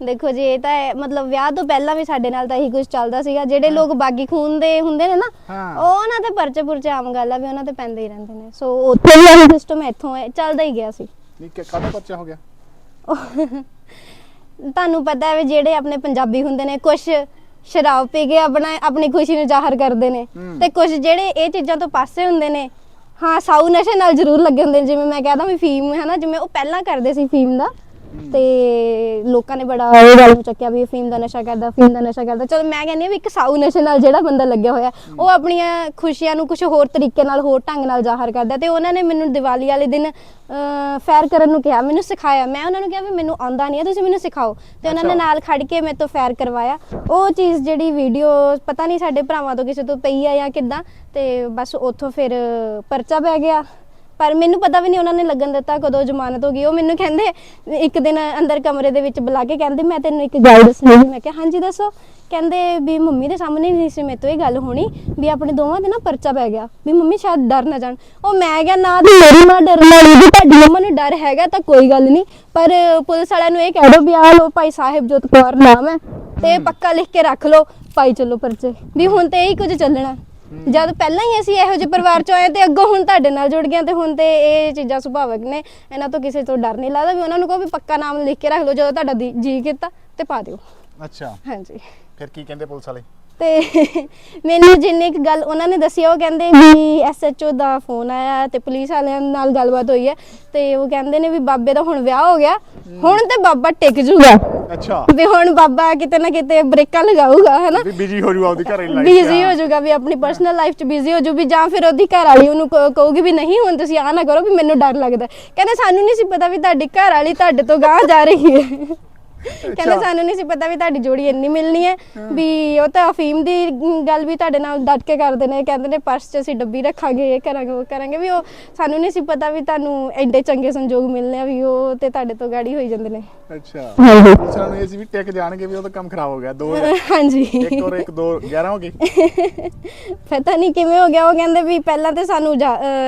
ਦੇਖੋ ਜੀ ਇਹ ਤਾਂ ਹੈ, ਮਤਲਬ ਵਿਆਹ ਤੋਂ ਪਹਿਲਾਂ ਵੀ ਸਾਡੇ ਨਾਲ ਤਾਂ ਇਹੀ ਕੁਝ ਚੱਲਦਾ ਸੀਗਾ ਜਿਹੜੇ ਲੋਕ ਬਾਗੀ ਖੂਨ ਦੇ ਹੁੰਦੇ ਨੇ ਨਾ ਹਾਂ। ਉਹ ਉਹਨਾਂ ਤੇ ਪਰਚੇ ਪੁਰਚੇ ਆਮ ਗੱਲ ਆ ਵੀ ਉਹਨਾਂ ਤੇ ਪੈਂਦੇ ਹੀ ਰਹਿੰਦੇ ਨੇ। ਸੋ ਉੱਥੇ ਵੀ ਇਹ ਸਿਸਟਮ ਇੱਥੋਂ ਹੈ ਚੱਲਦਾ ਹੀ ਗਿਆ ਸੀ। ਨਹੀਂ ਕਿ ਕਾਹਦਾ ਪਰਚਾ ਹੋ ਗਿਆ? ਤੁਹਾਨੂੰ ਪਤਾ ਹੈ ਵੀ ਜਿਹੜੇ ਆਪਣੇ ਪੰਜਾਬੀ ਹੁੰਦੇ ਨੇ ਕੁਝ ਸ਼ਰਾਬ ਪੀ ਕੇ ਆਪਣਾ ਆਪਣੀ ਖੁਸ਼ੀ ਨੂੰ ਜ਼ਾਹਰ ਕਰਦੇ ਨੇ। ਹੂੰ। ਤੇ ਕੁਝ ਜਿਹੜੇ ਇਹ ਚੀਜ਼ਾਂ ਤੋਂ ਪਾਸੇ ਹੁੰਦੇ ਨੇ ਹਾਂ ਸਾਊ ਨਸ਼ੇ ਨਾਲ ਜ਼ਰੂਰ ਲੱਗੇ ਹੁੰਦੇ ਨੇ। ਜਿਵੇਂ ਮੈਂ ਕਹਦਾ ਵੀ ਫੀਮ ਹੈ ਨਾ ਜਿਵੇਂ ਉਹ ਪਹਿਲਾਂ ਕਰਦੇ ਸੀ ਫੀਮ ਦਾ। ਤੇ ਲੋਕਾਂ ਨੇ ਬੜਾ ਇਹ ਗੱਲ ਨੂੰ ਚੱਕਿਆ ਵੀ ਫੀਮ ਦਾ ਨਸ਼ਾ ਕਰਦਾ ਫੀਮ ਦਾ ਨਸ਼ਾ ਕਰਦਾ। ਚਲੋ ਮੈਂ ਕਹਿੰਦੀ ਹਾਂ ਵੀ ਇੱਕ ਸਾਊ ਨਸ਼ੇ ਨਾਲ ਜਿਹੜਾ ਬੰਦਾ ਲੱਗਿਆ ਹੋਇਆ ਉਹ ਆਪਣੀਆਂ ਖੁਸ਼ੀਆਂ ਨੂੰ ਕੁਝ ਹੋਰ ਤਰੀਕੇ ਨਾਲ ਹੋਰ ਢੰਗ ਨਾਲ ਜ਼ਾਹਰ ਕਰਦਾ ਤੇ ਉਹਨਾਂ ਨੇ ਮੈਨੂੰ ਦੀਵਾਲੀ ਵਾਲੇ ਦਿਨ ਫੈਰ ਕਰਨ ਨੂੰ ਕਿਹਾ ਮੈਨੂੰ ਸਿਖਾਇਆ। ਮੈਂ ਉਹਨਾਂ ਨੂੰ ਕਿਹਾ ਵੀ ਮੈਨੂੰ ਆਉਂਦਾ ਨਹੀਂ ਹੈ ਤੁਸੀਂ ਮੈਨੂੰ ਸਿਖਾਓ। ਤੇ ਉਹਨਾਂ ਨੇ। ਨਾਲ ਖੜ ਕੇ ਮੇਰੇ ਤੋਂ ਫੈਰ ਕਰਵਾਇਆ। ਉਹ ਚੀਜ਼ ਜਿਹੜੀ ਵੀਡੀਓ ਪਤਾ ਨਹੀਂ ਸਾਡੇ ਭਰਾਵਾਂ ਤੋਂ ਕਿਸੇ ਤੋਂ ਪਈ ਆ ਜਾਂ ਕਿੱਦਾਂ ਤੇ ਬਸ ਉੱਥੋਂ ਫਿਰ ਪਰਚਾ ਪੈ ਗਿਆ। ਪਰ ਮੈਨੂੰ ਪਤਾ ਵੀ ਨਹੀਂ ਉਹਨਾਂ ਨੇ ਲੱਗਣ ਦਿੱਤਾ ਕਦੋਂ ਜ਼ਮਾਨਤ ਹੋ ਗਈ। ਉਹ ਮੈਨੂੰ ਕਹਿੰਦੇ ਇੱਕ ਦਿਨ ਅੰਦਰ ਕਮਰੇ ਦੇ ਵਿੱਚ ਬੁਲਾ ਕੇ ਕਹਿੰਦੇ ਮੈਂ ਤੈਨੂੰ ਇੱਕ ਗੱਲ ਦੱਸਣੀ ਸੀ। ਮੈਂ ਕਿਹਾ ਹਾਂਜੀ ਦੱਸੋ। ਕਹਿੰਦੇ ਵੀ ਮੰਮੀ ਦੇ ਸਾਹਮਣੇ ਨਹੀਂ ਸੀ ਮੇਰੇ ਤੋਂ ਇਹ ਗੱਲ ਹੋਣੀ ਵੀ ਆਪਣੇ ਦੋਵਾਂ ਦੇ ਨਾ ਪਰਚਾ ਪੈ ਗਿਆ ਵੀ ਮੰਮੀ ਸ਼ਾਇਦ ਡਰ ਨਾ ਜਾਣ। ਉਹ ਮੈਂ ਕਿਹਾ ਨਾ ਮੇਰੀ ਮਾਂ ਡਰਨ ਵਾਲੀ ਵੀ ਤੁਹਾਡੀ ਮੰਮਾ ਨੂੰ ਡਰ ਹੈਗਾ ਤਾਂ ਕੋਈ ਗੱਲ ਨਹੀਂ ਪਰ ਪੁਲਿਸ ਵਾਲਿਆਂ ਨੂੰ ਇਹ ਕਹਿ ਦਿਓ ਵੀ ਆਹ ਲੋ ਭਾਈ ਸਾਹਿਬ ਜੋਤ ਕੌਰ ਨਾਮ ਹੈ ਤੇ ਪੱਕਾ ਲਿਖ ਕੇ ਰੱਖ ਲਓ। ਪਾਈ ਚੱਲੋ ਪਰਚੇ। ਵੀ ਹੁਣ ਤੇ ਇਹੀ ਕੁਝ ਚੱਲਣਾ। ਜਦ ਪਹਿਲਾਂ ਹੀ ਅਸੀਂ ਇਹੋ ਜਿਹੇ ਪਰਿਵਾਰ ਚੋਂ ਆਏ ਤੇ ਅੱਗੋਂ ਹੁਣ ਤੁਹਾਡੇ ਨਾਲ ਜੁੜ ਗਏ ਤੇ ਹੁਣ ਤੇ ਇਹ ਚੀਜ਼ਾਂ ਸੁਭਾਵਿਕ ਨੇ। ਇਹਨਾਂ ਤੋਂ ਕਿਸੇ ਤੋਂ ਡਰ ਨਹੀਂ ਲੱਗਦਾ ਵੀ ਉਹਨਾਂ ਨੂੰ ਕਹੋ ਵੀ ਪੱਕਾ ਨਾਮ ਲਿਖ ਕੇ ਰੱਖ ਲਓ ਜਦੋਂ ਤੁਹਾਡਾ ਦੀ- ਜੀ ਕੀਤਾ ਤੇ ਪਾ ਦਿਓ। ਅੱਛਾ। ਹਾਂਜੀ। ਫਿਰ ਕੀ ਕਹਿੰਦੇ ਪੁਲਿਸ ਵਾਲੇ? ਤੇ ਮੈਨੂੰ ਜਿੰਨੀ ਕੁ ਗੱਲ ਉਹਨਾਂ ਨੇ ਦੱਸੀ ਆ, ਉਹ ਕਹਿੰਦੇ ਵੀ ਐਸਐਚਓ ਦਾ ਫੋਨ ਆਇਆ ਤੇ ਪੁਲਿਸ ਵਾਲਿਆਂ ਨਾਲ ਗੱਲਬਾਤ ਹੋਈ ਹੈ ਤੇ ਉਹ ਕਹਿੰਦੇ ਨੇ ਵੀ ਬਾਬੇ ਦਾ ਹੁਣ ਵਿਆਹ ਹੋ ਗਿਆ ਹੁਣ ਤੇ ਬਾਬਾ ਟਿਕ ਜੂਗਾ। ਅੱਛਾ। ਵੀ ਹੁਣ ਬਾਬਾ ਕਿਤੇ ਨਾ ਕਿਤੇ ਬ੍ਰੇਕਾਂ ਲਗਾਊਗਾ ਹਨਾ? ਵੀ ਬਿਜ਼ੀ ਹੋ ਜੂ ਆਪਦੀ ਘਰੇ ਲਾਈਫ ਬਿਜ਼ੀ ਹੋ ਜਾਊਗਾ ਵੀ ਆਪਣੀ ਪਰਸਨਲ ਲਾਈਫ 'ਚ ਬਿਜ਼ੀ ਹੋ ਜਾਊ ਵੀ ਜਾਂ ਫਿਰ ਉਹਦੀ ਘਰ ਵਾਲੀ ਉਹਨੂੰ ਕਹੋ- ਕਹੂਗੀ ਵੀ ਨਹੀਂ ਹੁਣ ਤੁਸੀਂ ਆ ਨਾ ਕਰੋ ਵੀ ਮੈਨੂੰ ਡਰ ਲੱਗਦਾ। ਕਹਿੰਦੇ ਸਾਨੂੰ ਨਹੀਂ ਸੀ ਪਤਾ ਵੀ ਤੁਹਾਡੀ ਘਰ ਵਾਲੀ ਤੁਹਾਡੇ ਤੋਂ ਗਾਂਹ ਜਾ ਰਹੀ ਹੈ। ਕਹਿੰਦੇ। ਸਾਨੂੰ ਨਹੀਂ ਸੀ ਪਤਾ ਵੀ ਤੁਹਾਡੀ ਜੋੜੀ ਇੰਨੀ ਮਿਲਣੀ ਹੈ ਵੀ ਉਹ ਤਾਂ ਅਫੀਮ ਦੀ ਗੱਲ ਵੀ ਤੁਹਾਡੇ ਨਾਲ ਡਟ ਕੇ ਕਰਦੇ ਨੇ ਕਹਿੰਦੇ ਨੇ ਪਰਸ 'ਚ ਅਸੀਂ ਡੱਬੀ ਰੱਖਾਂਗੇ ਇਹ ਕਰਾਂਗੇ ਉਹ ਕਰਾਂਗੇ ਵੀ ਉਹ ਸਾਨੂੰ ਨਹੀਂ ਸੀ ਪਤਾ ਵੀ ਤੁਹਾਨੂੰ ਐਡੇ ਚੰਗੇ ਸੰਜੋਗ ਮਿਲਨੇ ਆ ਵੀ ਉਹ ਤੇ ਤੁਹਾਡੇ ਤੋਂ ਗਾੜੀ ਹੋਈ ਜਾਂਦੇ ਨੇ। ਅੱਛਾ। ਨੂੰ ਇਹ ਸੀ ਵੀ ਟਿਕ ਜਾਣਗੇ ਵੀ ਉਹਦਾ ਕੰਮ ਖਰਾਬ ਹੋ ਗਿਆ ਦੋ ਹਾਂਜੀ। ਇੱਕ ਔਰ ਇੱਕ ਦੋ 11 ਹੋ ਗਏ। ਪਤਾ ਨਹੀਂ ਕਿਵੇਂ ਹੋ ਗਿਆ ਉਹ ਕਹਿੰਦੇ ਵੀ ਪਹਿਲਾਂ ਤੇ ਸਾਨੂੰ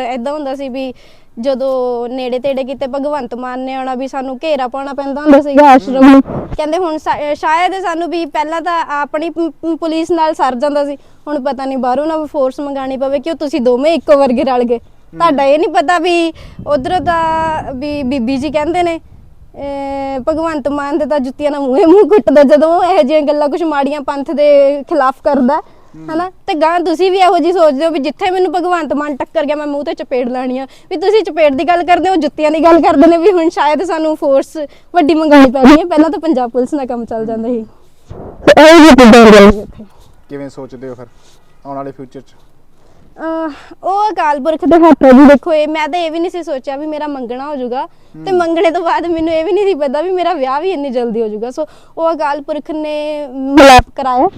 ਐਦਾਂ ਹੁੰਦਾ ਸੀ ਵੀ ਜਦੋਂ ਨੇੜੇ ਤੇੜੇ ਕਿਤੇ ਭਗਵੰਤ ਮਾਨ ਨੇ ਆਉਣਾ ਵੀ ਸਾਨੂੰ ਘੇਰਾ ਪਾਉਣਾ ਪੈਂਦਾ ਹੁੰਦਾ ਸੀਗਾ ਆਸ਼ਰਮ ਨੂੰ ਕਹਿੰਦੇ ਹੁਣ ਸ਼ਾ- ਸ਼ਾਇਦ ਸਾਨੂੰ ਵੀ ਪਹਿਲਾਂ ਤਾਂ ਆਪਣੀ ਪ- ਪ- ਪੁਲਿਸ ਨਾਲ ਸਰ ਜਾਂਦਾ ਸੀ। ਹੁਣ ਪਤਾ ਨਹੀਂ ਬਾਹਰੋਂ ਨਾ ਫੋਰਸ ਮੰਗਾਣੀ ਪਵੇ ਕਿ ਉਹ ਤੁਸੀਂ ਦੋਵੇਂ ਇੱਕੋ ਵਰਗੇ ਰਲ ਗਏ। ਤੁਹਾਡਾ ਇਹ ਨਹੀਂ ਪਤਾ ਵੀ ਉਧਰੋਂ ਤਾਂ ਵੀ ਬੀਬੀ ਜੀ ਕਹਿੰਦੇ ਨੇ ਅਹ ਭਗਵੰਤ ਮਾਨ ਦੇ ਤਾਂ ਜੁੱਤੀਆਂ ਨਾਲ ਮੂੰਹੇ ਮੂੰਹ ਕੁੱਟਦਾ ਜਦੋਂ ਉਹ ਇਹੋ ਜਿਹੀਆਂ ਗੱਲਾਂ ਕੁਝ ਮਾੜੀਆਂ ਪੰਥ ਦੇ ਖਿਲਾਫ ਕਰਦਾ। ਹਨਾ? ਤੇ ਗਾਂ ਤੁਸੀਂ ਵੀ ਇਹੋ ਜੀ ਸੋਚਦੇ ਹੋ ਵੀ ਜਿੱਥੇ ਮੈਨੂੰ ਭਗਵੰਤ ਮਾਨ ਟੱਕਰ ਗਿਆ ਮੈਂ ਮੂੰਹ ਤੇ ਚਪੇੜ ਲਾਣੀ ਆ। ਵੀ ਤੁਸੀਂ ਚਪੇੜ ਦੀ ਗੱਲ ਕਰਦੇ ਹੋ ਜੁੱਤੀਆਂ ਦੀ ਗੱਲ ਕਰਦੇ ਨੇ ਵੀ ਹੁਣ ਸ਼ਾਇਦ ਸਾਨੂੰ ਫੋਰਸ ਵੱਡੀ ਮੰਗਾਉਣੀ ਪੈਣੀ ਹੈ। ਪਹਿਲਾਂ ਤਾਂ ਪੰਜਾਬ ਪੁਲਿਸ ਨਾਲ ਕੰਮ ਚੱਲ ਜਾਂਦਾ ਸੀ। ਇਹ ਜੀ ਗੱਲ? ਇੱਥੇ ਕਿਵੇਂ ਸੋਚਦੇ ਹੋ ਫਿਰ ਆਉਣ ਵਾਲੇ ਫਿਊਚਰ 'ਚ? ਉਹ ਅਕਾਲ ਪੁਰਖ ਦੇ ਹੱਥ ਹੈ ਜੀ ਦੇਖੋ ਇਹ ਮੈਂ ਤਾਂ ਇਹ ਵੀ ਨਹੀਂ ਸੀ ਸੋਚਿਆ ਵੀ ਮੇਰਾ ਮੰਗਣਾ ਹੋ ਜਾਊਗਾ। ਤੇ ਮੰਗਣੇ ਤੋਂ ਬਾਅਦ ਮੈਨੂੰ ਇਹ ਵੀ ਨਹੀਂ ਸੀ ਪਤਾ ਵੀ ਮੇਰਾ ਵਿਆਹ ਵੀ ਇੰਨੀ ਜਲਦੀ ਹੋ ਜਾਊਗਾ। ਸੋ ਉਹ ਅਕਾਲ ਪੁਰਖ ਨੇ ਮਲਾਪ ਕਰਾਇਆ।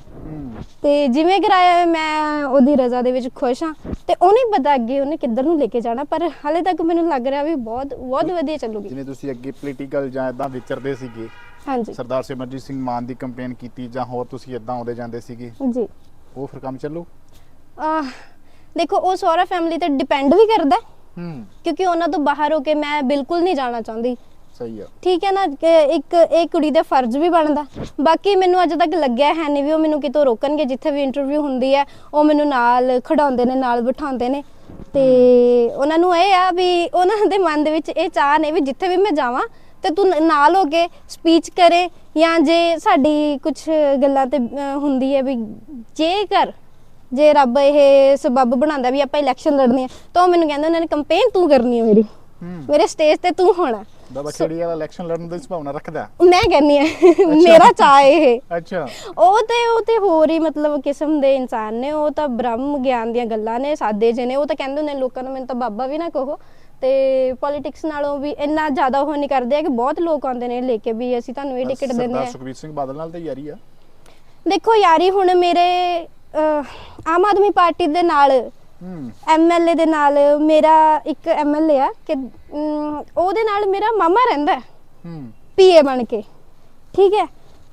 ਤੇ ਜਿਵੇਂ ਕਰਾਇਆ ਮੈਂ ਉਹਦੀ ਰਜ਼ਾ ਦੇ ਵਿੱਚ ਖੁਸ਼ ਹਾਂ। ਤੇ ਉਹਨੂੰ ਪਤਾ ਅੱਗੇ ਉਹਨੇ ਕਿੱਧਰ ਨੂੰ ਲੈ ਕੇ ਜਾਣਾ ਪਰ ਹਾਲੇ ਤੱਕ ਮੈਨੂੰ ਲੱਗ ਰਿਹਾ ਵੀ ਬਹੁਤ ਬਹੁਤ ਵਧੀਆ ਚੱਲੂਗੀ। ਜਿਵੇਂ ਤੁਸੀਂ ਅੱਗੇ ਪੋਲੀਟੀਕਲ ਜਾਂ ਇਦਾਂ ਵਿਚਰਦੇ ਸੀਗੇ ਹਾਂਜੀ। ਸਰਦਾਰ ਸਿਮਰਜੀਤ ਸਿੰਘ ਮਾਨ ਦੀ ਕੰਪੇਨ ਕੀਤੀ ਜਾਂ ਹੋਰ ਤੁਸੀਂ ਇਦਾਂ ਆਉਂਦੇ ਜਾਂਦੇ ਸੀਗੇ ਜੀ। ਉਹ ਫਿਰ ਕੰਮ ਚੱਲੂ? ਆਹ ਦੇਖੋ ਉਹ ਸਹੁਰਾ ਫੈਮਿਲੀ ਤੇ ਡਿਪੈਂਡ ਵੀ ਕਰਦਾ ਹੈ, ਕਿਉਂਕਿ ਉਹਨਾਂ ਤੋਂ ਬਾਹਰ ਹੋ ਕੇ ਮੈਂ ਬਿਲਕੁਲ ਨਹੀਂ ਜਾਣਾ ਚਾਹੁੰਦੀ। ਸਹੀ ਆ। ਠੀਕ ਹੈ ਨਾ ਕਿ ਇੱਕ ਇਹ ਕੁੜੀ ਦਾ ਫਰਜ਼ ਵੀ ਬਣਦਾ। ਬਾਕੀ ਮੈਨੂੰ ਅੱਜ ਤੱਕ ਲੱਗਿਆ ਹੈ ਨਹੀਂ ਵੀ ਉਹ ਮੈਨੂੰ ਕਿਤੋਂ ਰੋਕਣਗੇ। ਜਿੱਥੇ ਵੀ ਇੰਟਰਵਿਊ ਹੁੰਦੀ ਹੈ ਉਹ ਮੈਨੂੰ ਨਾਲ ਖੜਾਉਂਦੇ ਨੇ ਨਾਲ ਬਿਠਾਉਂਦੇ ਨੇ। ਤੇ ਉਹਨਾਂ ਨੂੰ ਇਹ ਆ ਵੀ ਉਹਨਾਂ ਦੇ ਮਨ ਦੇ ਵਿੱਚ ਇਹ ਚਾਹ ਨੇ ਵੀ ਜਿੱਥੇ ਵੀ ਮੈਂ ਜਾਵਾਂ ਤੇ ਤੂੰ ਨਾਲ ਹੋ ਕੇ ਸਪੀਚ ਕਰੇ ਜਾਂ ਜੇ ਸਾਡੀ ਕੁਝ ਗੱਲਾਂ ਤੇ ਹੁੰਦੀ ਹੈ ਵੀ ਜੇਕਰ ਜੇ ਰੱਬ ਇਹ ਸਬੱਬ ਬਣਾਉਂਦਾ ਵੀ ਆਪਾਂ ਇਲੈਕਸ਼ਨ ਲੜਨੀ ਹੈ ਤਾਂ ਉਹ ਮੈਨੂੰ ਕਹਿੰਦੇ ਉਹਨਾਂ ਨੇ ਕੰਪੇਨ ਤੂੰ ਕਰਨੀ ਹੈ ਮੇਰੀ। ਮੇਰੇ ਸਟੇਜ ਤੇ ਤੂੰ ਹੋਣਾ। ਬਾਬਾ ਖੇੜੀ ਵਾਲਾ ਇਲੈਕਸ਼ਨ ਲੜਨ ਦੀ ਸੰਭਾਵਨਾ ਰੱਖਦਾ ਮੈਂ ਕਹਿੰਨੀ ਆ ਮੇਰਾ ਚਾਹ ਇਹ। ਅੱਛਾ। ਉਹ ਤੇ ਉਹ ਤੇ ਹੋਰ ਹੀ ਮਤਲਬ ਕਿਸਮ ਦੇ ਇਨਸਾਨ ਨੇ ਉਹ ਤਾਂ ਬ੍ਰਹਮ ਗਿਆਨ ਦੀਆਂ ਗੱਲਾਂ ਨੇ ਸਾਦੇ ਜਿਹੇ ਨੇ ਉਹ ਤਾਂ ਕਹਿੰਦੇ ਹੁੰਦੇ ਨੇ ਲੋਕਾਂ ਨੂੰ ਮੈਨੂੰ ਤਾਂ ਬਾਬਾ ਵੀ ਨਾ ਕਹੋ। ਤੇ ਪੋਲਿਟਿਕਸ ਨਾਲੋਂ ਵੀ ਇੰਨਾ ਜ਼ਿਆਦਾ ਉਹ ਨਹੀਂ ਕਰਦੇ ਆ ਕਿ ਬਹੁਤ ਲੋਕ ਆਉਂਦੇ ਨੇ ਲੈ ਕੇ ਵੀ ਅਸੀਂ ਤੁਹਾਨੂੰ ਇਹ ਟਿਕਟ ਦਿੰਦੇ ਸਰਦਾਰ ਆ। ਸੁਖਬੀਰ ਸਿੰਘ ਬਾਦਲ ਨਾਲ ਤਾਂ ਯਾਰੀ ਆ। ਦੇਖੋ ਯਾਰੀ ਹੁਣ ਮੇਰੇ ਆਮ ਆਦਮੀ ਪਾਰਟੀ ਦੇ ਨਾਲ ਐਮਐਲਏ ਦੇ ਨਾਲ ਮੇਰਾ ਇੱਕ ਐਮਐਲਏ ਆ ਕਿ ਉਹਦੇ ਨਾਲ ਮੇਰਾ ਮਾਮਾ ਰਹਿੰਦਾ ਹੈ। ਪੀਏ ਬਣ ਕੇ। ਠੀਕ ਹੈ?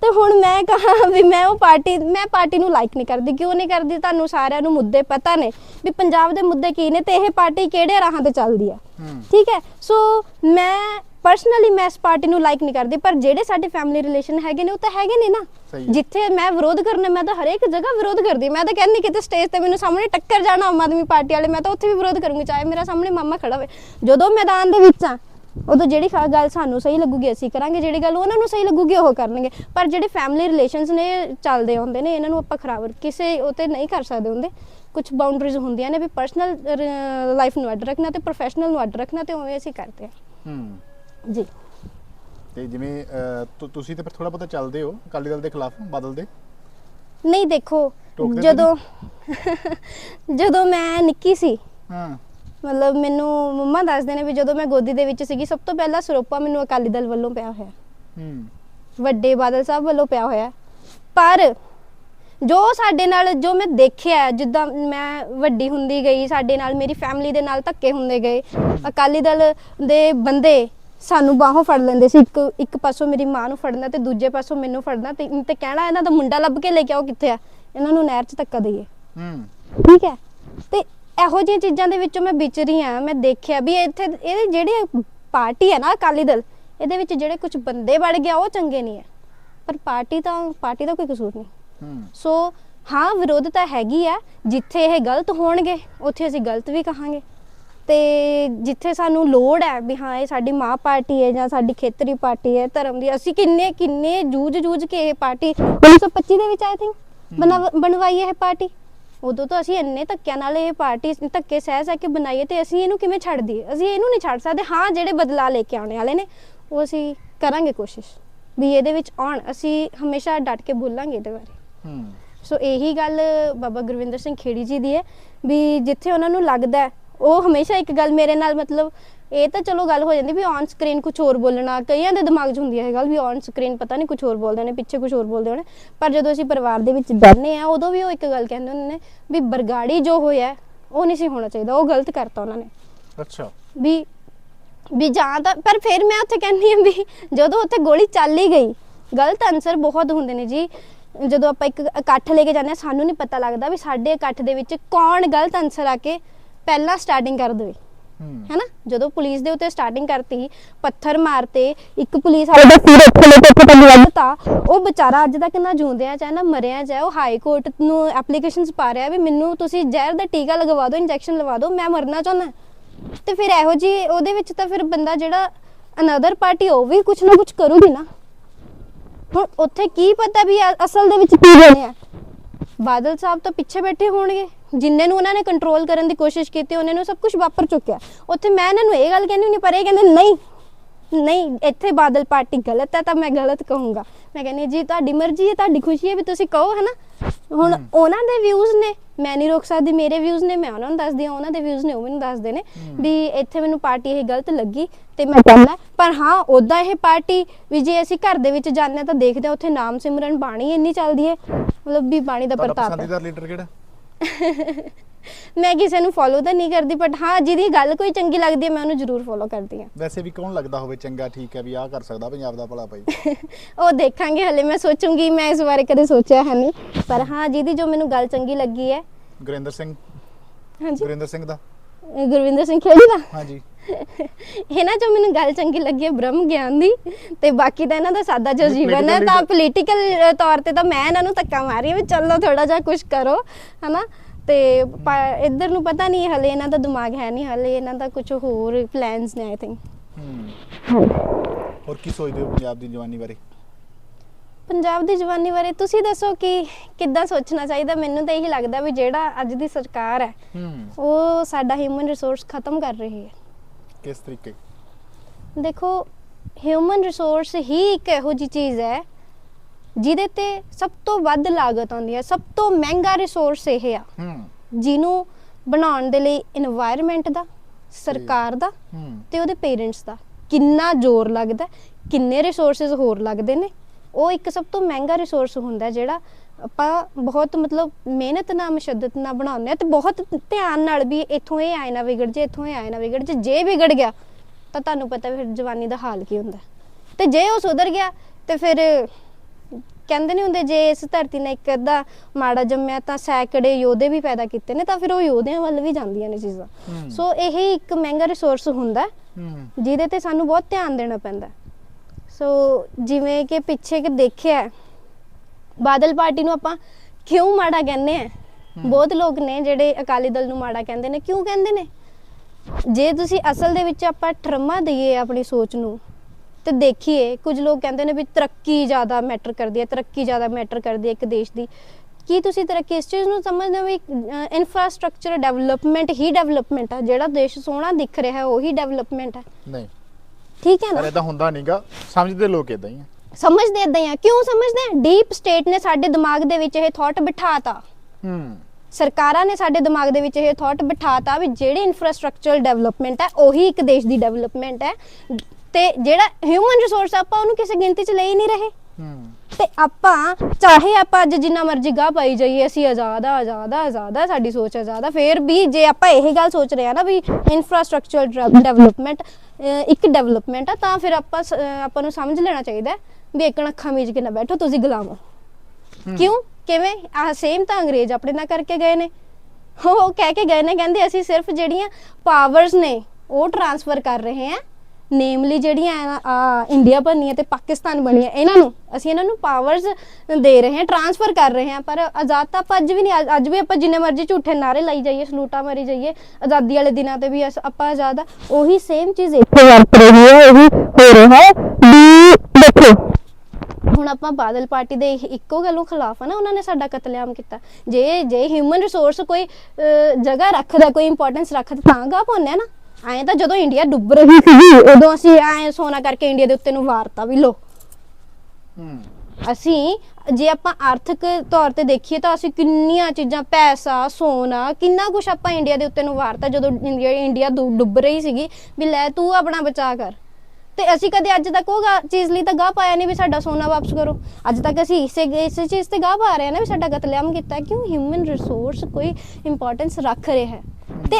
ਤੇ ਹੁਣ ਮੈਂ ਕਹਾ ਵੀ ਮੈਂ ਉਹ ਪਾਰਟੀ ਮੈਂ ਪਾਰਟੀ ਨੂੰ ਲਾਈਕ ਨਹੀਂ ਕਰਦੀ। ਕਿਉਂ ਨਹੀਂ ਕਰਦੀ? ਤੁਹਾਨੂੰ ਸਾਰਿਆਂ ਨੂੰ ਮੁੱਦੇ ਪਤਾ ਨੇ ਵੀ ਪੰਜਾਬ ਦੇ ਮੁੱਦੇ ਕੀ ਨੇ ਤੇ ਇਹ ਪਾਰਟੀ ਕਿਹੜੇ ਰਾਹਾਂ ਤੇ ਚੱਲਦੀ ਆ ਠੀਕ ਹੈ? ਸੋ ਮੈਂ ਪਰਸਨਲੀ ਮੈਂ ਇਸ ਪਾਰਟੀ ਨੂੰ ਲਾਈਕ ਨਹੀਂ ਕਰਦੀ ਪਰ ਜਿਹੜੇ ਸਾਡੇ ਫੈਮਿਲੀ ਰਿਲੇਸ਼ਨ ਹੈਗੇ ਨੇ ਉਹ ਤਾਂ ਹੈਗੇ ਨੇ ਨਾ। ਸਹੀ ਹੈ। ਜਿੱਥੇ ਮੈਂ ਵਿਰੋਧ ਕਰਨਾ ਮੈਂ ਤਾਂ ਹਰੇਕ ਜਗ੍ਹਾ ਵਿਰੋਧ ਕਰਦੀ ਮੈਂ ਤਾਂ ਕਹਿੰਦੀ ਕਿਤੇ ਸਟੇਜ ਤੇ ਮੈਨੂੰ ਸਾਹਮਣੇ ਟੱਕਰ ਜਾਣਾ ਆਮ ਆਦਮੀ ਪਾਰਟੀ ਵਾਲੇ ਮੈਂ ਤਾਂ ਉੱਥੇ ਵੀ ਵਿਰੋਧ ਕਰੂੰਗੀ ਚਾਹੇ ਮੇਰਾ ਸਾਹਮਣੇ ਮਾਮਾ ਖੜਾ ਹੋਵੇ। ਜਦੋਂ ਮੈਦਾਨ ਦੇ ਵਿੱਚ ਆ ਉਦੋਂ ਜਿਹੜੀ ਖਾ- ਗੱਲ ਸਾਨੂੰ ਸਹੀ ਲੱਗੂਗੀ ਅਸੀਂ ਕਰਾਂਗੇ। ਜਿਹੜੀ ਗੱਲ ਉਹਨਾਂ ਨੂੰ ਸਹੀ ਲੱਗੂਗੀ ਉਹ ਕਰਨਗੇ। ਪਰ ਜਿਹੜੇ ਫੈਮਿਲੀ ਰਿਲੇਸ਼ਨਸ ਨੇ ਚੱਲਦੇ ਹੁੰਦੇ ਨੇ ਇਹਨਾਂ ਨੂੰ ਆਪਾਂ ਖਰਾਬ ਕਿਸੇ ਉਤੇ ਨਹੀਂ ਕਰ ਸਕਦੇ ਹੁੰਦੇ। ਕੁਝ ਬਾਉਂਡਰੀਜ਼ ਹੁੰਦੀਆਂ ਨੇ ਵੀ ਪਰਸਨਲ ਲਾਈਫ ਨੂੰ ਅੱਡ ਰੱਖਣਾ ਤੇ ਪ੍ਰੋਫੈਸ਼ਨਲ ਨੂੰ ਅੱਡ ਰੱਖਣਾ ਤੇ ਉਵੇਂ ਅਸੀਂ ਕਰਦੇ ਹਾਂ। ਹੂੰ। ਜੀ। ਤੇ ਜਿਵੇਂ ਅਹ, ਤੁ- ਤੁਸੀਂ ਤੇ ਫਿਰ ਥੋੜਾ ਬਹੁਤਾ ਚੱਲਦੇ ਹੋ ਅਕਾਲੀ ਦਲ ਦੇ ਖਿਲਾਫ ਬਾਦਲ ਦੇ? ਨਹੀਂ ਦੇਖੋ ਟੋਕਦੇ ਤਾਂ ਜਦੋਂ ਜਦੋਂ ਮੈਂ ਨਿੱਕੀ ਸੀ ਹਾਂ। ਮਤਲਬ ਮੈਨੂੰ ਮੰਮਾ ਦੱਸਦੇ ਨੇ ਵੀ ਜਦੋਂ ਮੈਂ ਗੋਦੀ ਦੇ ਵਿੱਚ ਸੀਗੀ ਸਭ ਤੋਂ ਪਹਿਲਾਂ ਸਰੋਪਾ ਮੈਨੂੰ ਅਕਾਲੀ ਦਲ ਵੱਲੋਂ ਪਿਆ ਹੋਇਆ। ਹੂੰ। ਵੱਡੇ ਬਾਦਲ ਸਾਹਿਬ ਵੱਲੋਂ ਪਿਆ ਹੋਇਆ। ਪਰ ਜੋ ਸਾਡੇ ਨਾਲ ਜੋ ਮੈਂ ਦੇਖਿਆ ਜਿੱਦਾਂ ਮੈਂ ਵੱਡੀ ਹੁੰਦੀ ਗਈ ਸਾਡੇ ਨਾਲ ਮੇਰੀ ਫੈਮਿਲੀ ਦੇ ਨਾਲ ਧੱਕੇ ਹੁੰਦੇ ਗਏ ਅਕਾਲੀ ਦਲ ਦੇ ਬੰਦੇ ਸਾਨੂੰ ਬਾਹੋਂ ਫੜ ਲੈਂਦੇ ਸੀ। ਇੱਕ ਇੱਕ ਪਾਸੋਂ ਮੇਰੀ ਮਾਂ ਨੂੰ ਫੜਨਾ ਤੇ ਦੂਜੇ ਪਾਸੋਂ ਮੈਨੂੰ ਫੜਨਾ ਤੇ ਤੇ ਕਹਿਣਾ ਇਹਨਾਂ ਦਾ ਮੁੰਡਾ ਲੱਭ ਕੇ ਲੈ ਕੇ ਆਓ ਕਿੱਥੇ ਆ। ਇਹਨਾਂ ਨੂੰ ਨਹਿਰ 'ਚ ਧੱਕਾ ਦਈਏ। ਹੂੰ। ਠੀਕ ਹੈ? ਤੇ ਇਹੋ ਜਿਹੀਆਂ ਚੀਜ਼ਾਂ ਦੇ ਵਿੱਚੋਂ ਮੈਂ ਵਿਚਰੀ ਆ ਮੈਂ ਦੇਖਿਆ ਵੀ ਇੱਥੇ ਇਹਦੇ ਜਿਹੜੇ ਪਾਰਟੀ ਹੈ ਨਾ ਅਕਾਲੀ ਦਲ ਇਹਦੇ ਵਿੱਚ ਜਿਹੜੇ ਕੁਝ ਬੰਦੇ ਵੜ ਗਿਆ ਉਹ ਚੰਗੇ ਨਹੀਂ ਹੈ। ਪਰ ਪਾਰਟੀ ਤਾਂ ਪਾਰਟੀ ਦਾ ਕੋਈ ਕਸੂਰ ਨਹੀਂ। ਹੂੰ। ਸੋ ਹਾਂ ਵਿਰੋਧਤਾ ਹੈਗੀ ਆ। ਜਿੱਥੇ ਇਹ ਗਲਤ ਹੋਣਗੇ ਉੱਥੇ ਅਸੀਂ ਗਲਤ ਵੀ ਕਹਾਂਗੇ। ਤੇ ਜਿੱਥੇ ਸਾਨੂੰ ਲੋੜ ਹੈ ਵੀ ਹਾਂ ਇਹ ਸਾਡੀ ਮਾਂ ਪਾਰਟੀ ਹੈ ਜਾਂ ਸਾਡੀ ਖੇਤਰੀ ਪਾਰਟੀ ਹੈ ਧਰਮ ਦੀ ਅਸੀਂ ਕਿੰਨੇ ਕਿੰਨੇ ਜੂਝ ਜੂਝ ਕੇ ਇਹ ਪਾਰਟੀ 1925 ਦੇ ਵਿੱਚ ਆਈ ਥਿੰਕ ਬਣਵਾਈ ਇਹ ਪਾਰਟੀ। ਉਦੋਂ ਤਾਂ ਅਸੀਂ ਇੰਨੇ ਧੱਕਿਆਂ ਨਾਲ ਇਹ ਪਾਰਟੀ ਧੱਕੇ ਸਹਿ ਸਹਿ ਕੇ ਬਣਾਈ ਹੈ ਤੇ ਅਸੀਂ ਇਹਨੂੰ ਕਿਵੇਂ ਛੱਡ ਦਈਏ? ਅਸੀਂ ਇਹਨੂੰ ਨਹੀਂ ਛੱਡ ਸਕਦੇ। ਹਾਂ ਜਿਹੜੇ ਬਦਲਾ ਲੈ ਕੇ ਆਉਣੇ ਵਾਲੇ ਨੇ ਉਹ ਅਸੀਂ ਕਰਾਂਗੇ ਕੋਸ਼ਿਸ਼ ਵੀ ਇਹਦੇ ਵਿੱਚ ਆਉਣ। ਅਸੀਂ ਹਮੇਸ਼ਾ ਡਟ ਕੇ ਬੋਲਾਂਗੇ ਇਹਦੇ ਬਾਰੇ। ਹੂੰ। ਸੋ ਇਹੀ ਗੱਲ ਬਾਬਾ ਗੁਰਵਿੰਦਰ ਸਿੰਘ ਖੇੜੀ ਜੀ ਦੀ ਹੈ ਵੀ ਜਿੱਥੇ ਉਹਨਾਂ ਨੂੰ ਲੱਗਦਾ ਹੈ, ਉਹ ਹਮੇਸ਼ਾ ਇੱਕ ਗੱਲ ਮੇਰੇ ਨਾਲ ਮਤਲਬ ਇਹ ਤਾਂ ਚਲੋ ਗੱਲ ਹੋ ਜਾਂਦੀ ਵੀ ਔਨ ਸਕਰੀਨ ਕੁਝ ਹੋਰ ਬੋਲਣਾ ਕਈਆਂ ਦੇ ਦਿਮਾਗ 'ਚ ਹੁੰਦੀ ਹੈ ਇਹ ਗੱਲ ਵੀ ਔਨ ਸਕਰੀਨ ਪਤਾ ਨਹੀਂ ਕੁਝ ਹੋਰ ਬੋਲਦੇ ਨੇ ਪਿੱਛੇ ਕੁਝ ਹੋਰ ਬੋਲਦੇ ਹੋਣੇ ਪਰ ਜਦੋਂ ਅਸੀਂ ਪਰਿਵਾਰ ਦੇ ਵਿੱਚ ਬੈਠਨੇ ਆ ਉਦੋਂ ਵੀ ਉਹ ਇੱਕ ਗੱਲ ਕਹਿੰਦੇ ਹੁੰਦੇ ਨੇ ਵੀ ਬਰਗਾੜੀ ਜੋ ਹੋਇਆ ਉਹ ਨਹੀਂ ਸੀ ਹੋਣਾ ਚਾਹੀਦਾ ਉਹ ਗਲਤ ਕਰਤਾ ਉਹਨਾਂ ਨੇ। ਅੱਛਾ। ਵੀ ਵੀ ਜਾਂ ਤਾਂ ਪਰ ਫਿਰ ਮੈਂ ਉੱਥੇ ਕਹਿੰਦੀ ਹਾਂ ਵੀ ਜਦੋਂ ਉੱਥੇ ਗੋਲੀ ਚੱਲ ਹੀ ਗਈ ਗਲਤ ਆਨਸਰ ਬਹੁਤ ਹੁੰਦੇ ਨੇ ਜੀ। ਜਦੋਂ ਆਪਾਂ ਇੱਕ ਇਕੱਠ ਲੈ ਕੇ ਜਾਂਦੇ ਹਾਂ ਸਾਨੂੰ ਨਹੀਂ ਪਤਾ ਲੱਗਦਾ ਵੀ ਸਾਡੇ ਇਕੱਠ ਦੇ ਵਿੱਚ ਕੌਣ ਗਲਤ ਆਨਸਰ ਆ ਕੇ ਪਹਿਲਾਂ ਸਟਾਰਟਿੰਗ ਕਰ ਦੇਵੇ। ਹੂੰ। ਹੈਨਾ? ਜਦੋਂ ਪੁਲਿਸ ਦੇ ਉੱਤੇ ਸਟਾਰਟਿੰਗ ਕਰਤੀ ਪੱਥਰ ਮਾਰਤੇ ਇੱਕ ਪੁਲਿਸ ਵਾਲੇ ਦਾ ਸਿਰ ਉੱਥੇ ਲੈ ਕੇ ਉੱਥੇ ਤੱਕ ਉਹ ਵਿਚਾਰਾ ਅੱਜ ਤੱਕ ਨਾ ਜਿਉਂਦਿਆਂ ਚਾਹੇ ਨਾ ਮਰਿਆ ਚਾਹੇ ਉਹ ਹਾਈ ਕੋਰਟ ਨੂੰ ਐਪਲੀਕੇਸ਼ਨਸ ਪਾ ਰਿਹਾ ਵੀ ਮੈਨੂੰ ਤੁਸੀਂ ਜ਼ਹਿਰ ਦਾ ਟੀਕਾ ਲਗਵਾ ਦਿਓ ਇੰਜੈਕਸ਼ਨ ਲਵਾ ਦਿਓ ਮੈਂ ਮਰਨਾ ਚਾਹੁੰਦਾ। ਤੇ ਫਿਰ ਇਹੋ ਜੀ ਉਹਦੇ ਵਿੱਚ ਤਾਂ ਫਿਰ ਬੰਦਾ ਜਿਹੜਾ ਅਨਦਰ ਪਾਰਟੀ ਉਹ ਵੀ ਕੁਝ ਨਾ ਕੁਝ ਕਰੂਗੀ ਨਾ। ਹੁਣ ਉੱਥੇ ਕੀ ਪਤਾ ਵੀ ਅਸਲ ਦੇ ਵਿੱਚ ਕੀ ਬਣਿਆ। ਬਾਦਲ ਸਾਹਿਬ ਤਾਂ ਪਿੱਛੇ ਬੈਠੇ ਹੋਣਗੇ। ਜਿੰਨੇ ਨੂੰ ਉਹਨਾਂ ਨੇ ਕੰਟਰੋਲ ਕਰਨ ਦੀ ਕੋਸ਼ਿਸ਼ ਕੀਤੀ ਉਹਨਾਂ ਨੂੰ ਸਭ ਕੁਝ ਵਾਪਰ ਚੁੱਕਿਆ। ਉੱਥੇ ਮੈਂ ਇਹਨਾਂ ਨੂੰ ਇਹ ਗੱਲ ਕਹਿੰਦੀ ਨਹੀਂ ਪਰ ਇਹ ਕਹਿੰਦੇ ਨਹੀਂ ਨਹੀਂ ਇੱਥੇ ਬਾਦਲ ਪਾਰਟੀ ਗਲਤ ਹੈ ਤਾਂ ਮੈਂ ਗਲਤ ਕਹੂੰਗਾ। ਮੈਂ ਕਹਿੰਦੀ ਜੀ ਤੁਹਾਡੀ ਮਰਜ਼ੀ ਹੈ ਤੁਹਾਡੀ ਖੁਸ਼ੀ ਹੈ ਵੀ ਤੁਸੀਂ ਕਹੋ ਹੈ ਨਾ ਹੁਣ ਉਹਨਾਂ ਦੇ ਵਿਊਜ਼ ਨੇ ਮੈਂ ਨਹੀਂ ਰੋਕ ਸਕਦੀ ਮੇਰੇ ਵਿਊਜ਼ ਨੇ ਮੈਂ ਉਹਨਾਂ ਨੂੰ ਦੱਸਦੀ ਹਾਂ ਉਹਨਾਂ ਦੇ ਵਿਊਜ਼ ਨੇ ਉਹ ਮੈਨੂੰ ਦੱਸਦੇ ਨੇ ਵੀ ਇੱਥੇ ਮੈਨੂੰ ਪਾਰਟੀ ਇਹ ਗਲਤ ਲੱਗੀ ਤੇ ਮੈਂ ਕਹਿੰਦਾ ਪਰ ਹਾਂ ਉਦਾਂ ਇਹ ਪਾਰਟੀ ਵੀ ਜੇ ਅਸੀਂ ਘਰ ਦੇ ਵਿੱਚ ਜਾਂਦੇ ਤਾਂ ਦੇਖਦੇ ਹਾਂ ਉੱਥੇ ਨਾਮ ਸਿਮਰਨ ਬਾਣੀ ਇੰਨੀ ਚੱਲਦੀ ਹੈ ਮਤਲਬ ਵੀ ਬਾਣੀ ਦਾ ਪ੍ਰਤਾਪ ਹੈ। ਪਸੰਦੀਦਾ ਲੀਡਰ ਕਿਹੜਾ? ਮੈਂ ਕਿਸੇ ਨੂੰ ਫੋਲੋ ਤਾਂ ਨਹੀਂ ਕਰਦੀ ਬਟ ਹਾਂ ਜਿਹਦੀ ਗੱਲ ਕੋਈ ਚੰਗੀ ਲੱਗਦੀ ਹੈ ਮੈਂ ਉਹਨੂੰ ਜ਼ਰੂਰ ਫੋਲੋ ਕਰਦੀ ਹਾਂ। ਵੈਸੇ ਵੀ ਕੌਣ ਲੱਗਦਾ ਹੋਵੇ ਚੰਗਾ ਠੀਕ ਹੈ ਵੀ ਆਹ ਕਰ ਸਕਦਾ ਪੰਜਾਬ ਦਾ ਭਲਾ ਭਾਈ? ਉਹ ਦੇਖਾਂਗੇ ਹਲੇ ਮੈਂ ਸੋਚੂੰਗੀ ਮੈਂ ਇਸ ਬਾਰੇ ਕਦੇ ਸੋਚਿਆ ਹੈ ਨਹੀਂ। ਪਰ ਹਾਂ ਜਿਹਦੀ ਜੋ ਮੈਨੂੰ ਗੱਲ ਚੰਗੀ ਲੱਗੀ ਹੈ। ਗੁਰਿੰਦਰ ਸਿੰਘ। ਹਾਂਜੀ। ਗੁਰਿੰਦਰ ਸਿੰਘ ਦਾ? ਗੁਰਵਿੰਦਰ ਸਿੰਘ ਖੇੜੀ ਦਾ? ਹਾਂਜੀ। ਇਹਨਾਂ ਚੋਂ ਮੈਨੂੰ ਗੱਲ ਚੰਗੀ ਲੱਗੀ ਹੈ ਬ੍ਰਹਮ ਗਿਆਨ ਦੀ ਤੇ ਬਾਕੀ ਤਾਂ ਇਹਨਾਂ ਦਾ ਸਾਦਾ ਜੋ ਜੀਵਨ ਹੈ ਤਾਂ ਪੋਲੀਟੀਕਲ ਤੌਰ ਤੇ ਤਾਂ ਮੈਂ ਇਹਨਾਂ ਨੂੰ ਧੱਕਾ ਮਾਰੀ ਵੀ ਚਲੋ ਥੋੜਾ ਜਿਹਾ ਕੁਝ ਕਰੋ ਹਨਾ? ਤੇ ਇੱਧਰ ਨੂੰ ਪਤਾ ਨਹੀਂ ਹਲੇ ਇਹਨਾਂ ਦਾ ਦਿਮਾਗ ਹੈ ਨਹੀਂ ਹਲੇ ਇਹਨਾਂ ਦਾ ਕੁਝ ਹੋਰ ਪਲਾਨਸ ਨੇ ਆਈ ਥਿੰਕ ਹੋਰ ਕੀ ਸੋਚਦੇ ਹੋ ਪੰਜਾਬ ਦੀ ਜਵਾਨੀ ਬਾਰੇ? ਪੰਜਾਬ ਦੀ ਜਵਾਨੀ ਬਾਰੇ ਤੁਸੀਂ ਦੱਸੋ ਕਿ ਕਿੱਦਾਂ ਸੋਚਣਾ ਚਾਹੀਦਾ? ਮੈਨੂੰ ਤਾਂ ਇਹੀ ਲੱਗਦਾ ਵੀ ਜਿਹੜਾ ਅੱਜ ਦੀ ਸਰਕਾਰ ਹੈ ਹੂੰ। ਉਹ ਸਾਡਾ ਹਿਊਮਨ ਰਿਸੋਰਸ ਖਤਮ ਕਰ ਰਹੀ ਹੈ। ਕਿਸ ਤਰੀਕੇ? ਦੇਖੋ ਹਿਊਮਨ ਰਿਸੋਰਸ ਹੀ ਇੱਕ ਇਹੋ ਜੀ ਚੀਜ਼ ਹੈ ਜਿਹਦੇ ਤੇ ਸਭ ਤੋਂ ਵੱਧ ਲਾਗਤ ਆਉਂਦੀ ਹੈ ਸਭ ਤੋਂ ਮਹਿੰਗਾ ਰਿਸੋਰਸ ਇਹ ਆ। ਹੂੰ। ਜਿਹਨੂੰ ਬਣਾਉਣ ਦੇ ਲਈ এনवायरमेंट ਦਾ ਸਰਕਾਰ ਦਾ ਤੇ ਉਹਦੇ ਪੇਰੈਂਟਸ ਦਾ। ਕਿੰਨਾ ਜ਼ੋਰ ਲੱਗਦਾ ਕਿੰਨੇ ਰਿਸੋਰਸਸ ਹੋਰ ਲੱਗਦੇ ਨੇ। ਉਹ ਇੱਕ ਸਭ ਤੋਂ ਮਹਿੰਗਾ ਰਿਸੋਰਸ ਹੁੰਦਾ ਜਿਹੜਾ ਆਪਾਂ ਬਹੁਤ ਮਤਲਬ ਮਿਹਨਤ ਨਾਲ ਮਸ਼ੱਦਤ ਨਾਲ ਬਣਾਉਂਦੇ ਆ ਤੇ ਬਹੁਤ ਧਿਆਨ ਨਾਲ ਵੀ ਇੱਥੋਂ ਇਹ ਆਏ ਨਾ ਵਿਗੜ ਜੇ ਇੱਥੋਂ ਇਹ ਆਏ ਨਾ ਵਿਗੜ ਜੇ ਜੇ ਵਿਗੜ ਗਿਆ ਤਾਂ ਤੁਹਾਨੂੰ ਪਤਾ ਫਿਰ ਜਵਾਨੀ ਦਾ ਹਾਲ ਕੀ ਹੁੰਦਾ। ਤੇ ਜੇ ਉਹ ਸੁਧਰ ਗਿਆ ਤੇ ਫਿਰ ਕਹਿੰਦੇ ਨਹੀਂ ਹੁੰਦੇ ਜੇ ਇਸ ਧਰਤੀ ਨੇ ਇੱਕ ਅੱਧਾ ਮਾੜਾ ਜੰਮਿਆ ਤਾਂ ਸੈਂਕੜੇ ਯੋਧੇ ਵੀ ਪੈਦਾ ਕੀਤੇ ਨੇ ਤਾਂ ਫਿਰ ਉਹ ਯੋਧਿਆਂ ਵੱਲ ਵੀ ਜਾਂਦੀਆਂ ਨੇ ਚੀਜ਼ਾਂ। ਸੋ ਇਹ ਇੱਕ ਮਹਿੰਗਾ ਰਿਸੋਰਸ ਹੁੰਦਾ ਜਿਹਦੇ ਤੇ ਸਾਨੂੰ ਬਹੁਤ ਧਿਆਨ ਦੇਣਾ ਪੈਂਦਾ ਸੋ ਜਿਵੇਂ ਕਿ ਪਿੱਛੇ ਕਿ ਦੇਖਿਆ ਬਾਦਲ ਪਾਰਟੀ ਨੂੰ ਆਪਾਂ ਕਿਉਂ ਮਾੜਾ ਕਹਿੰਦੇ ਆ? ਬਹੁਤ ਲੋਕ ਨੇ ਜਿਹੜੇ ਅਕਾਲੀ ਦਲ ਨੂੰ ਮਾੜਾ ਕਹਿੰਦੇ ਨੇ। ਕਿਉਂ ਕਹਿੰਦੇ ਨੇ? ਜੇ ਤੁਸੀਂ ਅਸਲ ਦੇ ਵਿੱਚ ਆਪਾਂ ਠਰਮਾ ਦਈਏ ਆਪਣੀ ਸੋਚ ਨੂੰ ਤੇ ਦੇਖੀਏ ਕੁਝ ਲੋਕ ਕਹਿੰਦੇ ਨੇ ਵੀ ਤਰੱਕੀ ਜ਼ਿਆਦਾ ਮੈਟਰ ਕਰਦੀ ਹੈ ਤਰੱਕੀ ਜ਼ਿਆਦਾ ਮੈਟਰ ਕਰਦੀ ਹੈ ਇੱਕ ਦੇਸ਼ ਦੀ। ਕੀ ਤੁਸੀਂ ਤਰੱਕੀ ਇਸ ਚੀਜ਼ ਨੂੰ ਸਮਝਦੇ ਹੋ ਵੀ ਇਨਫਰਾਸਟ੍ਰਕਚਰ ਡਿਵੈਲਪਮੈਂਟ ਹੀ ਡਿਵੈਲਪਮੈਂਟ ਹੈ ਜਿਹੜਾ ਦੇਸ਼ ਸੋਹਣਾ ਦਿਖ ਰਿਹਾ ਹੈ ਉਹੀ ਡਿਵੈਲਪਮੈਂਟ ਹੈ ਨਹੀਂ। ਠੀਕ ਹੈ ਪਰ ਨਾ ਇਦਾਂ ਹੁੰਦਾ ਨਹੀਂਗਾ ਸਮਝਦੇ ਲੋਕ ਇਦਾਂ ਹੀ ਆ। ਸਮਝਦੇ ਇਦਾਂ ਆ। ਕਿਉਂ ਸਮਝਦੇ? ਆ ਡੀਪ ਸਟੇਟ ਨੇ ਸਾਡੇ ਦਿਮਾਗ ਦੇ ਵਿੱਚ ਇਹ ਥਾਟ ਬਿਠਾਤਾ। ਹੂੰ। ਸਰਕਾਰਾਂ ਨੇ ਸਾਡੇ ਦਿਮਾਗ ਦੇ ਵਿੱਚ ਇਹ ਥਾਟ ਬਿਠਾਤਾ ਵੀ ਜਿਹੜੀ ਇਨਫਰਾਸਟ੍ਰਕਚਰਲ ਡਿਵੈਲਪਮੈਂਟ ਹੈ ਉਹੀ ਇੱਕ ਦੇਸ਼ ਦੀ ਡਿਵੈਲਪਮੈਂਟ ਹੈ। ਤੇ ਜਿਹੜਾ ਹਿਊਮਨ ਰਿਸੋਰਸ ਆਪਾਂ ਉਹਨੂੰ ਕਿਸੇ ਗਿਣਤੀ 'ਚ ਲੈ ਹੀ ਨਹੀਂ ਰਹੇ। ਤੇ ਆਪਾਂ ਚਾਹੇ ਆਪਾਂ ਅੱਜ ਜਿੰਨਾ ਮਰਜ਼ੀ ਗਾਹ ਪਾਈ ਜਾਈਏ ਅਸੀਂ ਆਜ਼ਾਦ ਆ ਆਜ਼ਾਦ ਆ ਆਜ਼ਾਦ ਆ ਸਾਡੀ ਸੋਚ ਆਜ਼ਾਦ ਆ। ਫੇਰ ਵੀ ਜੇ ਆਪਾਂ ਇਹ ਗੱਲ ਸੋਚ ਰਹੇ ਆ ਨਾ ਵੀ ਇਨਫਰਾਸਟ੍ਰਕਚਰ ਡਿਵੈਲਪਮੈਂਟ ਇੱਕ ਡਿਵੈਲਪਮੈਂਟ ਆ ਤਾਂ ਫਿਰ ਆਪਾਂ ਆਪਾਂ ਨੂੰ ਸਮਝ ਲੈਣਾ ਚਾਹੀਦਾ ਹੈ ਅੱਖਾਂ ਮੀਚ ਕੇ ਨਾ ਬੈਠੋ ਤੁਸੀਂ ਗੁਲਾਮ ਹੋ। ਕਿਉਂ? ਕਿਵੇਂ? ਆਹ ਸੇਮ ਤਾਂ ਅੰਗਰੇਜ਼ ਆਪਣੇ ਨਾਲ ਕਰਕੇ ਗਏ ਨੇ। ਉਹ ਕਹਿ ਕੇ ਗਏ ਨੇ ਕਹਿੰਦੇ ਅਸੀਂ ਸਿਰਫ ਜਿਹੜੀਆਂ ਪਾਵਰਸ ਨੇ ਉਹ ਟਰਾਂਸਫਰ ਕਰ ਰਹੇ ਹਾਂ। ਨੇਮਲੀ ਜਿਹੜੀਆਂ ਆ, ਆ, ਇੰਡੀਆ ਤੇ ਪਾਕਿਸਤਾਨ ਬਣੀਆਂ ਇਹਨਾਂ ਨੂੰ। ਅਸੀਂ ਇਹਨਾਂ ਨੂੰ ਪਾਵਰਸ ਦੇ ਰਹੇ ਹਾਂ ਟਰਾਂਸਫਰ ਕਰ ਰਹੇ ਹਾਂ ਪਰ ਆਜ਼ਾਦ ਤਾਂ ਆਪਾਂ ਅੱਜ ਵੀ ਨਹੀਂ ਅੱਜ- ਵੀ ਆਪਾਂ ਜਿੰਨੇ ਮਰਜ਼ੀ ਝੂਠੇ ਨਾਰੇ ਲਾਈ ਜਾਈਏ ਸਲੂਟਾ ਮਾਰੀ ਜਾਈਏ ਆਜ਼ਾਦੀ ਵਾਲੇ ਦਿਨਾਂ ਤੇ ਵੀ ਆਪਾਂ ਆਜ਼ਾਦ ਉਹੀ ਸੇਮ ਚੀਜ਼ ਇੱਥੇ ਵਰਤ ਰਹੀ ਹੈ ਉਹੀ ਹੋ ਰਿਹਾ ਹੈ ਵੀ ਦੇਖੋ। ਹੁਣ ਆਪਾਂ ਬਾਦਲ ਪਾਰਟੀ ਦੇ ਇੱਕੋ ਗੱਲੋਂ ਖਿਲਾਫ ਆ ਨਾ ਉਹਨਾਂ ਨੇ ਸਾਡਾ ਕਤਲੇਆਮ ਕੀਤਾ। ਜੇ ਜੇ ਹਿਊਮਨ ਰਿਸੋਰਸ ਕੋਈ ਜਗ੍ਹਾ ਰੱਖਦਾ ਕੋਈ ਇੰਪੋਰਟੈਂਸ ਰੱਖਦਾ ਤਾਂ ਗਾ ਪਾਉਂਦੇ ਨਾ। ਐਂ ਤਾਂ ਜਦੋਂ ਇੰਡੀਆ ਡੁੱਬ ਰਹੀ ਸੀ ਉਦੋਂ ਅਸੀਂ ਐਂ ਸੋਨਾ ਕਰਕੇ ਇੰਡੀਆ ਦੇ ਉੱਤੇ ਨੂੰ ਵਾਰਤਾ ਵੀ ਲੋ ਅਸੀਂ ਜੇ ਆਪਾਂ ਆਰਥਿਕ ਤੌਰ ਤੇ ਦੇਖੀਏ ਤਾਂ ਅਸੀਂ ਕਿੰਨੀਆਂ ਚੀਜ਼ਾਂ ਪੈਸਾ ਸੋਨਾ ਕਿੰਨਾ ਕੁਝ ਆਪਾਂ ਇੰਡੀਆ ਦੇ ਉੱਤੇ ਨੂੰ ਵਾਰਤਾ ਜਦੋਂ ਇੰਡੀਆ ਡੁੱਬ ਰਹੀ ਸੀਗੀ ਵੀ ਲੈ ਤੂੰ ਆਪਣਾ ਬਚਾ ਕਰ। ਤੇ ਅਸੀਂ ਕਦੇ ਅੱਜ ਤੱਕ ਉਹ ਗਾ- ਚੀਜ਼ ਲਈ ਤਾਂ ਗਾਹ ਪਾਇਆ ਨਹੀਂ ਵੀ ਸਾਡਾ ਸੋਨਾ ਵਾਪਸ ਕਰੋ। ਅੱਜ ਤੱਕ ਅਸੀਂ ਇਸੇ ਇਸੇ ਚੀਜ਼ ਤੇ ਗਾਹ ਪਾ ਰਹੇ ਹਾਂ ਨਾ ਵੀ ਸਾਡਾ ਕਤਲੇਆਮ ਕੀਤਾ ਕਿਉਂ ਹਿਊਮਨ ਰਿਸੋਰਸ ਕੋਈ ਇੰਪੋਰਟੈਂਸ ਰੱਖ ਰਿਹਾ ਹੈ? ਤੇ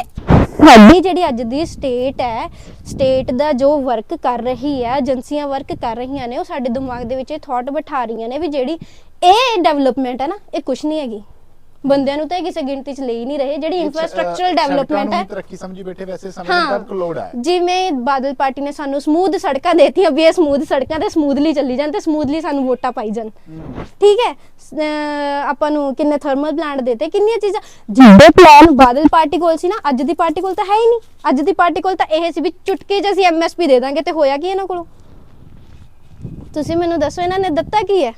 ਸਾਡੀ ਜਿਹੜੀ ਅੱਜ ਦੀ ਸਟੇਟ ਹੈ ਸਟੇਟ ਦਾ ਜੋ ਵਰਕ ਕਰ ਰਹੀ ਹੈ ਏਜੰਸੀਆਂ ਵਰਕ ਕਰ ਰਹੀਆਂ ਨੇ, ਉਹ ਸਾਡੇ ਦਿਮਾਗ ਦੇ ਵਿੱਚ ਇਹ ਥਾਟ ਬਿਠਾ ਰਹੀਆਂ ਨੇ ਵੀ ਜਿਹੜੀ ਇਹ ਡਿਵੈਲਪਮੈਂਟ ਹੈ ਨਾ, ਇਹ ਕੁਝ ਨਹੀਂ ਹੈਗੀ। ਬੰਦਿਆਂ ਨੂੰ ਤਾਂ ਇਹ ਕਿਸੇ ਗਿਣਤੀ 'ਚ ਲੈ ਹੀ ਨਹੀਂ ਰਹੇ ਜਿਹੜੀ ਇਨਫਰਾਸਟ੍ਰਕਚਰਲ ਡਿਵੈਲਪਮੈਂਟ ਹੈ। ਤਰੱਕੀ ਸਮਝੀ ਬੈਠੇ ਵੈਸੇ ਸਮੇਂ ਹਾਂ। ਦੇ ਲੋੜ ਹੈ। ਜਿਵੇਂ ਬਾਦਲ ਪਾਰਟੀ ਨੇ ਸਾਨੂੰ ਸਮੂਥ ਸੜਕਾਂ ਦੇਤੀਆਂ ਵੀ ਇਹ ਸਮੂਥ ਸੜਕਾਂ ਤੇ ਸਮੂਥਲੀ ਚੱਲੀ ਜਾਣ ਤੇ ਸਮੂਥਲੀ ਸਾਨੂੰ ਵੋਟਾਂ ਪਾਈ ਜਾਣ। ਠੀਕ ਹੈ? ਆਪਾਂ ਨੂੰ ਕਿੰਨੇ ਥਰਮਲ ਪਲਾਂਟ ਦੇਤੇ ਕਿੰਨੀਆਂ ਚੀਜ਼ਾਂ? ਜਿਹੜੇ ਪਲਾਨ ਬਾਦਲ ਪਾਰਟੀ ਕੋਲ ਸੀ ਨਾ ਅੱਜ ਦੀ ਪਾਰਟੀ ਕੋਲ ਤਾਂ ਹੈ ਹੀ ਨਹੀਂ। ਅੱਜ ਦੀ ਪਾਰਟੀ ਕੋਲ ਤਾਂ ਇਹ ਸੀ ਵੀ ਚੁਟਕੀ 'ਚ ਅਸੀਂ ਐਮਐਸਪੀ ਦੇ ਦਾਂਗੇ ਤੇ ਹੋਇਆ ਕੀ ਇਹਨਾਂ ਕੋਲੋਂ? ਤੁਸੀਂ ਮੈਨੂੰ ਦੱਸੋ ਇਹਨਾਂ ਨੇ ਦਿੱਤਾ ਕੀ ਹੈ?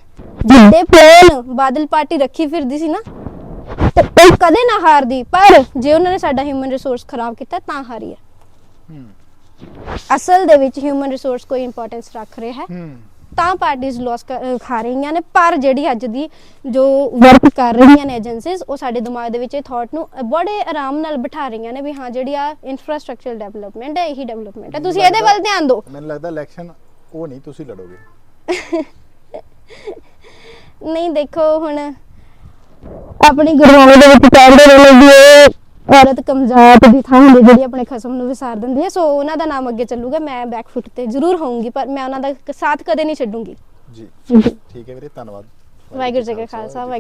ਜਿਹੜੇ ਪਲਾਨ ਬਾਦਲ ਪਾਰਟੀ ਰੱਖੀ ਫਿਰਦੀ ਸੀ ਨਾ ਤੇ ਉਹ ਕਦੇ ਨਾ ਹਾਰਦੀ ਪਰ ਜੇ ਉਹਨਾਂ ਨੇ ਸਾਡਾ ਹਿਊਮਨ ਰਿਸੋਰਸ ਖਰਾਬ ਕੀਤਾ ਤਾਂ ਹਾਰੀ ਹੈ। ਅਸਲ ਦੇ ਵਿੱਚ ਹਿਊਮਨ ਰਿਸੋਰਸ ਕੋਈ ਇੰਪੋਰਟੈਂਸ ਰੱਖ ਰਿਹਾ ਹੈ। ਤਾਂ ਪਾਰਟੀਆਂ ਲਾਸ ਖਾ ਰਹੀਆਂ ਨੇ ਪਰ ਜਿਹੜੀ ਅੱਜ ਦੀ ਜੋ ਵਰਕ ਕਰ ਰਹੀਆਂ ਨੇ ਏਜੰਸੀਜ਼ ਉਹ ਸਾਡੇ ਦਿਮਾਗ ਦੇ ਵਿੱਚ ਇਹ ਥਾਟ ਨੂੰ ਬੜੇ ਆਰਾਮ ਨਾਲ ਬਿਠਾ ਰਹੀਆਂ ਨੇ ਵੀ ਹਾਂ ਜਿਹੜੀ ਆ ਇਨਫਰਾਸਟ੍ਰਕਚਰ ਡਿਵੈਲਪਮੈਂਟ ਹੈ ਇਹੀ ਡਿਵੈਲਪਮੈਂਟ ਹੈ। ਤੁਸੀਂ ਇਹਦੇ ਵੱਲ ਧਿਆਨ ਦਿਓ। ਮੈਨੂੰ ਲੱਗਦਾ ਇਲੈਕਸ਼ਨ ਉਹ ਨਹੀਂ ਤੁਸੀਂ ਲੜੋਗੇ। ਨਹੀਂ ਦੇਖੋ ਹੁਣ ਆਪਣੀ ਗੁਰਬਾਣੀ ਦੇ ਵਿੱਚ ਕਹਿੰਦੇ ਨੇ ਵੀ ਇਹ ਔਰਤ ਕਮਜ਼ਾਤ ਦੀ ਥਾਂ ਹੁੰਦੀ ਜਿਹੜੀ ਆਪਣੇ ਖਸਮ ਨੂੰ ਵਿਸਾਰ ਦਿੰਦੀ ਹੈ। ਸੋ ਉਹਨਾਂ ਦਾ ਨਾਮ ਅੱਗੇ ਚੱਲੂਗਾ ਮੈਂ ਬੈਕ ਫੁੱਟ ਤੇ ਜ਼ਰੂਰ ਹੋਊਂਗੀ ਪਰ ਮੈਂ ਉਹਨਾਂ ਦਾ ਸਾਥ ਕਦੇ ਨਹੀਂ ਛੱਡੂੰਗੀ। ਜੀ। ਠੀਕ ਹੈ ਵੀਰੇ ਧੰਨਵਾਦ। ਵਾਹਿਗੁਰੂ ਜੀ ਕਾ ਖਾਲਸਾ ਵਾਹਿਗੁਰੂ